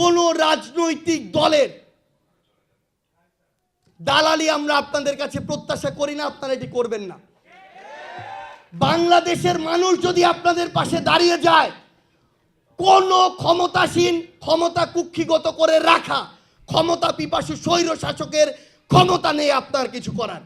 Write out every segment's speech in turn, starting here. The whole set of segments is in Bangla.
কোন রাজনৈতিক দলের দালালি আমরা আপনাদের কাছে প্রত্যাশা করি না, আপনারা এটি করবেন না। বাংলাদেশের মানুষ যদি আপনাদের পাশে দাঁড়িয়ে যায়, কোন ক্ষমতাসীন, ক্ষমতা কুক্ষিগত করে রাখা, ক্ষমতা পিপাসু স্বৈর শাসকের ক্ষমতা নেই আপনার কিছু করার।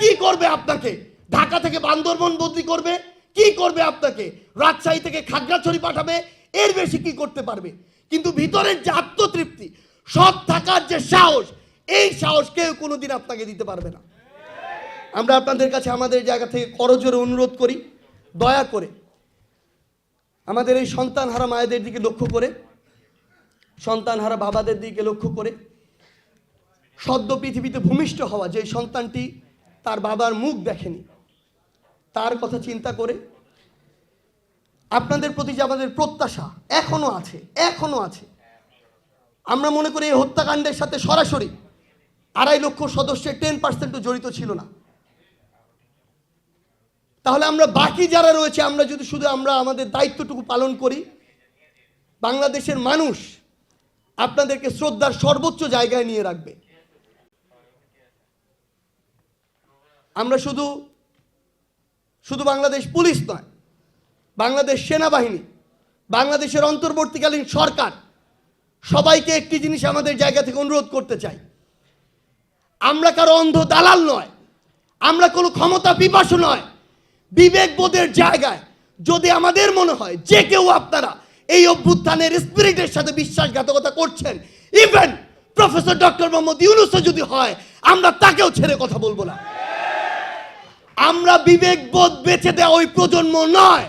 কি করবে আপনাকে? ঢাকা থেকে বান্দরবন বদলি করবে? কি করবে আপনাকে? রাজশাহী থেকে খাগড়াছড়ি পাঠাবে? এর বেশি কি করতে পারবে? কিন্তু ভিতরের যে আত্মতৃপ্তি, সৎ থাকার যে সাহস, এই সাহস কেউ কোনোদিন আপনাকে দিতে পারবে না। আমরা আপনাদের কাছে আমাদের জায়গা থেকে করজোরে অনুরোধ করি, দয়া করে আমাদের এই সন্তান হারা মায়েদের দিকে লক্ষ্য করে সন্তান হারা বাবাদের দিকে লক্ষ্য করে, সদ্য পৃথিবীতে ভূমিষ্ঠ হওয়া যে সন্তানটি তার বাবার মুখ দেখেনি, তার কথা চিন্তা করে আপনাদের প্রতি যে আমাদের প্রত্যাশা এখনও আছে এখনও আছে। আমরা মনে করি এই হত্যাকাণ্ডের সাথে সরাসরি আড়াই লক্ষ সদস্যের টেন পার্সেন্টও জড়িত ছিল না। তাহলে আমরা বাকি যারা রয়েছে, আমরা যদি শুধু আমরা আমাদের দায়িত্বটুকু পালন করি, বাংলাদেশের মানুষ আপনাদেরকে শ্রদ্ধার সর্বোচ্চ জায়গায় নিয়ে রাখবে। আমরা শুধু শুধু বাংলাদেশ পুলিশ নয় বাংলাদেশ সেনাবাহিনী, বাংলাদেশের অন্তর্বর্তীকালীন সরকার, সবাইকে একটি জিনিস আমাদের জায়গা থেকে অনুরোধ করতে চাই। আমরা কারও অন্ধ দালাল নয়, আমরা কোনো ক্ষমতা পিপাসু নয়, বিবেকবোধের জায়গায় যদি আমাদের মনে হয় যে কেউ আপনারা এই অভ্যুত্থানের স্পিরিটের সাথে বিশ্বাসঘাতকতা করছেন ইভেন প্রফেসর ডক্টর মোহাম্মদ ইউনুসও যদি হয়, আমরা তাকেও ছেড়ে কথা বলব না। আমরা বিবেকবোধ বেঁচে দেওয়া ওই প্রজন্ম নয়